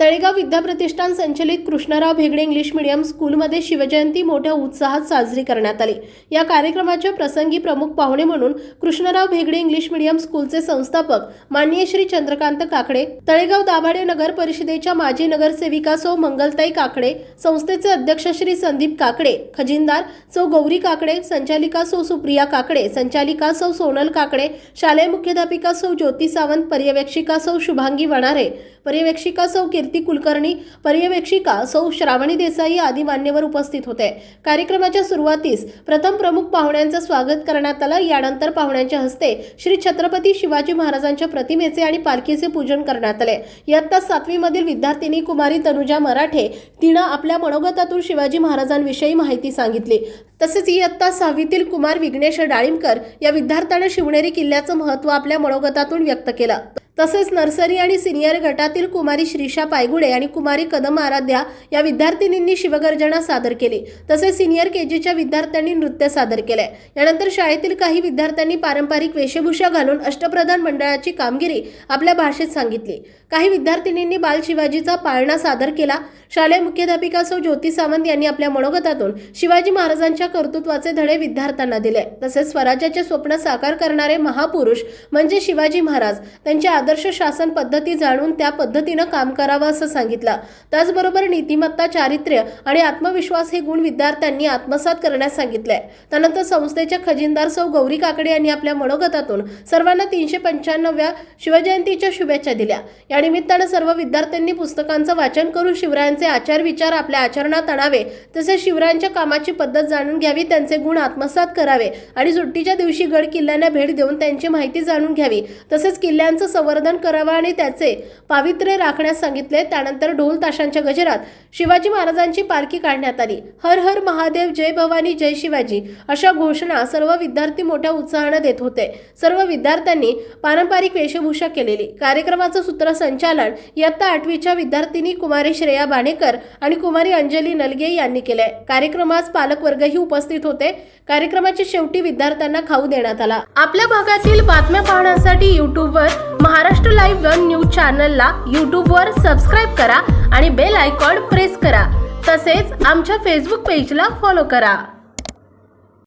तळेगाव विद्याप्रतिष्ठान संचलित Krishnarao Bhegade English medium स्कूलमध्ये शिवजयंती मोठ्या उत्साहात साजरी करण्यात आली. या कार्यक्रमाच्या प्रसंगी प्रमुख पाहुणे म्हणून कृष्णराव भेगडे इंग्लिश मीडियम स्कूलचे संस्थापक माननीय श्री चंद्रकांत काकडे तळेगाव दाभाडे नगर परिषदेच्या माजी नगरसेविका सौ मंगलताई काकडे संस्थेचे अध्यक्ष श्री संदीप काकडे खजिनदार सौ गौरी काकडे संचालिका सौ सुप्रिया काकडे संचालिका सौ सोनल काकडे शालेय मुख्याध्यापिका सौ ज्योती सावंत पर्यवेक्षिका सौ शुभांगी वणारे पर्यवेक्षिका सौ कीर्ती कुलकर्णी पर्यवेक्षिका सौ श्रावणी देसाई आदी मान्यवर उपस्थित होते. कार्यक्रमाच्या सुरुवातीस प्रथम प्रमुख पाहुण्यांचं स्वागत करण्यात आलं. यानंतर पाहुण्यांच्या हस्ते श्री छत्रपती शिवाजी महाराजांच्या प्रतिमेचे आणि पालखीचे पूजन करण्यात आले. इयत्ता सातवीमधील विद्यार्थिनी कुमारी तनुजा मराठे तिनं आपल्या मनोगतातून शिवाजी महाराजांविषयी माहिती सांगितली. तसेच इयत्ता सहावीतील कुमार विघ्नेश डाळिंबकर या विद्यार्थ्यानं शिवनेरी किल्ल्याचं महत्त्व आपल्या मनोगतातून व्यक्त केलं. तसेच नर्सरी आणि सिनियर गटातील कुमारी श्रीषा पायगुडे आणि कुमारी कदम आराध्या या विद्यार्थिनींनी शिवगर्जना सादर केली. तसेच सिनियर केजीच्या विद्यार्थ्यांनी नृत्य सादर केले. यानंतर शाळेतील काही विद्यार्थ्यांनी पारंपरिक वेशभूषा घालून अष्टप्रधान मंडळाची कामगिरी आपल्या भाषेत सांगितली. काही विद्यार्थिनींनी बाल शिवाजीचा पाळणा सादर केला. शालेय मुख्याध्यापिका सौ ज्योती सावंत यांनी आपल्या मनोगतातून शिवाजी महाराजांच्या कर्तृत्वाचे धडे विद्यार्थ्यांना दिले. तसेच स्वराज्याचे स्वप्न साकार करणारे महापुरुष म्हणजे शिवाजी महाराज त्यांचे आदर्श शासन पद्धती जाणून त्या पद्धतीनं काम करावं असं सांगितलं. त्याचबरोबर नीतिमत्ता चारित्र्य आणि आत्मविश्वास हे गुण विद्यार्थ्यांनी आत्मसात करण्यास सांगितले त्यानंतर संस्थेच्या खजिनदार सौ गौरी काकडे यांनी आपल्या मनोगतातून सर्वांना तीनशे पंच्याण्णव्या शिवजयंतीच्या शुभेच्छा दिल्या. या निमित्तानं सर्व विद्यार्थ्यांनी पुस्तकांचं वाचन करून शिवरायांचे आचार विचार आपल्या आचरणात आणावे तसेच शिवरायांच्या कामाची पद्धत जाणून घ्यावी त्यांचे गुण आत्मसात करावे आणि सुट्टीच्या दिवशी गड किल्ल्यांना भेट देऊन त्यांची माहिती जाणून घ्यावी तसेच किल्ल्यांचं संवर्धन करावं आणि त्याचे पावित्र्य राखण्यास सांगितले. त्यानंतर ढोल ताशांच्या गजरात शिवाजी महाराजांची पालखी काढण्यात आली. हर हर महादेव जय भवानी जय शिवाजी अशा घोषणा सर्व विद्यार्थी मोठ्या उत्साहानं देत होते. सर्व विद्यार्थ्यांनी पारंपरिक वेशभूषा केलेली. कार्यक्रमाचं सूत्रसंचालन इयत्ता आठवीच्या विद्यार्थिनी कुमारी श्रेया बाणेकर आणि कुमारी अंजली नलगे यांनी केले कार्यक्रमास पालकवर्गही उपस्थित होते. कार्यक्रमाच्या शेवटी विद्यार्थ्यांना खाऊ देण्यात आला. आपल्या भागातील बातम्या पाहण्यासाठी युट्यूबवर महाराष्ट्र लाईव्ह वन न्यूज चॅनलला यूट्यूबवर सबस्क्राईब करा आणि बेल आयकॉन प्रेस करा. तसेच आमच्या फेसबुक पेजला फॉलो करा.